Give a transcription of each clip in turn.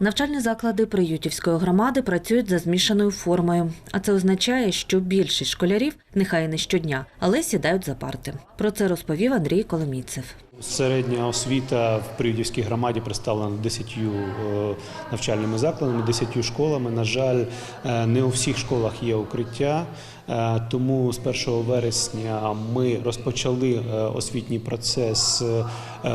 Навчальні заклади Приютівської громади працюють за змішаною формою, а це означає, що більшість школярів, нехай не щодня, але сідають за парти. Про це розповів Андрій Коломійцев. Середня освіта в Приютівській громаді представлена 10 е, навчальними закладами, 10 школами. На жаль, е, не у всіх школах є укриття, тому з 1 вересня ми розпочали е, освітній процес е,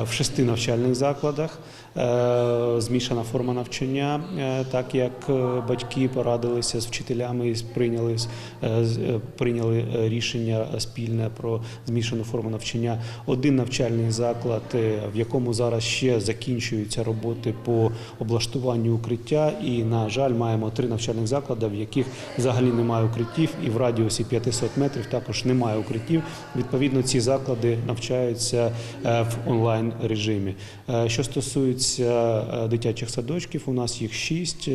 в шести навчальних закладах. Е, Змішана форма навчання, е, так як е, батьки порадилися з вчителями і прийняли, е, е, прийняли е, рішення спільне про змішану форму навчання. Один навчальний заклад, е, в якому зараз ще закінчуються роботи по облаштуванню укриття. І, на жаль, маємо три навчальних заклади, в яких взагалі немає укриттів, і в радіусі 500 метрів також немає укриттів. Відповідно, ці заклади навчаються е, в онлайн режимі. Е, Що стосується е, дитячих садочків, у нас їх шість,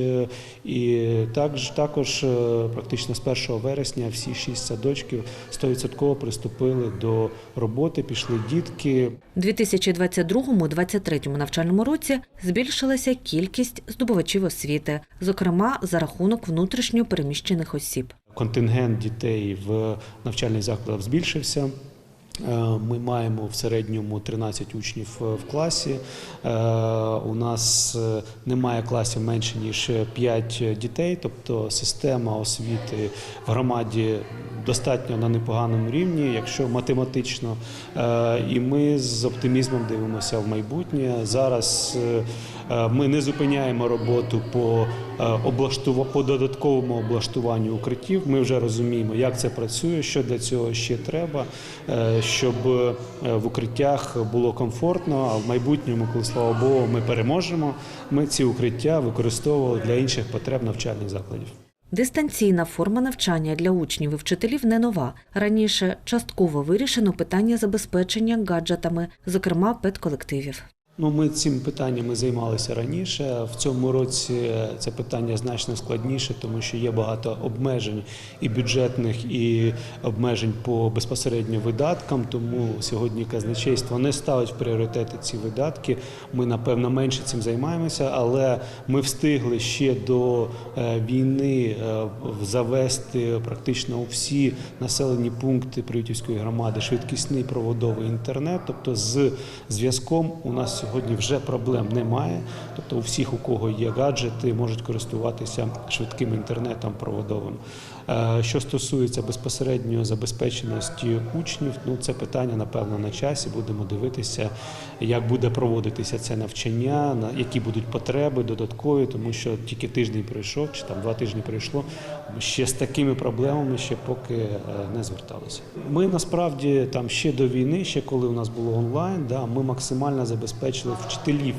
і також, також практично з 1 вересня всі шість садочків 100% приступили до роботи, пішли дітки. У 2022-2023 навчальному році збільшилася кількість здобувачів освіти, зокрема за рахунок внутрішньо переміщених осіб. Контингент дітей в навчальних закладах збільшився. Е, Ми маємо в середньому 13 учнів е, в класі. Е, У нас немає класів менше ніж 5 дітей, тобто система освіти в громаді достатньо на непоганому рівні, якщо математично. Е, І ми з оптимізмом дивимося в майбутнє. Зараз е, е, ми не зупиняємо роботу по по додатковому облаштуванню укриттів. Ми вже розуміємо, як це працює, що для цього ще треба, щоб в укриттях було комфортно. А в майбутньому, коли слава Богу, ми переможемо, ми ці укриття використовували для інших потреб навчальних закладів. Дистанційна форма навчання для учнів і вчителів не нова. Раніше частково вирішено питання забезпечення гаджетами, зокрема педколективів. Ну, ми цим питаннями займалися раніше. В цьому році це питання значно складніше, тому що є багато обмежень і бюджетних, і обмежень по безпосередньо видаткам. Тому сьогодні казначейство не ставить в пріоритети ці видатки. Ми напевно менше цим займаємося, але ми встигли ще до е, війни е, завести практично у всі населені пункти Приютівської громади швидкісний проводовий інтернет. Тобто з зв'язком у нас сьогодні вже проблем немає. Тобто у всіх, у кого є гаджети, можуть користуватися швидким інтернетом проводовим. Е, Що стосується безпосередньо забезпеченості учнів, ну це питання напевно на часі. Будемо дивитися, як буде проводитися це навчання, на які будуть потреби додаткові, тому що тільки тиждень пройшов, чи там два тижні пройшло. Ще з такими проблемами ще поки е, не зверталися. Ми насправді там ще до війни, ще коли у нас було онлайн, да, ми максимально забезпечили вчителів.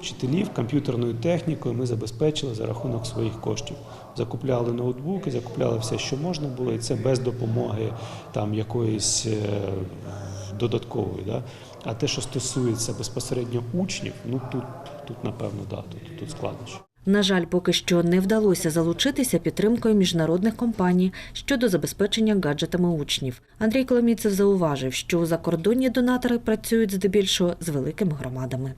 Вчителів комп'ютерною технікою ми забезпечили за рахунок своїх коштів. Закупляли ноутбуки, закупляли все, що можна було, і це без допомоги там якоїсь е, додаткової. Да? А те, що стосується безпосередньо учнів, ну тут, тут напевно, да, тут, тут складнощі. На жаль, поки що не вдалося залучитися підтримкою міжнародних компаній щодо забезпечення гаджетами учнів. Андрій Коломійцев зауважив, що закордонні донатори працюють здебільшого з великими громадами.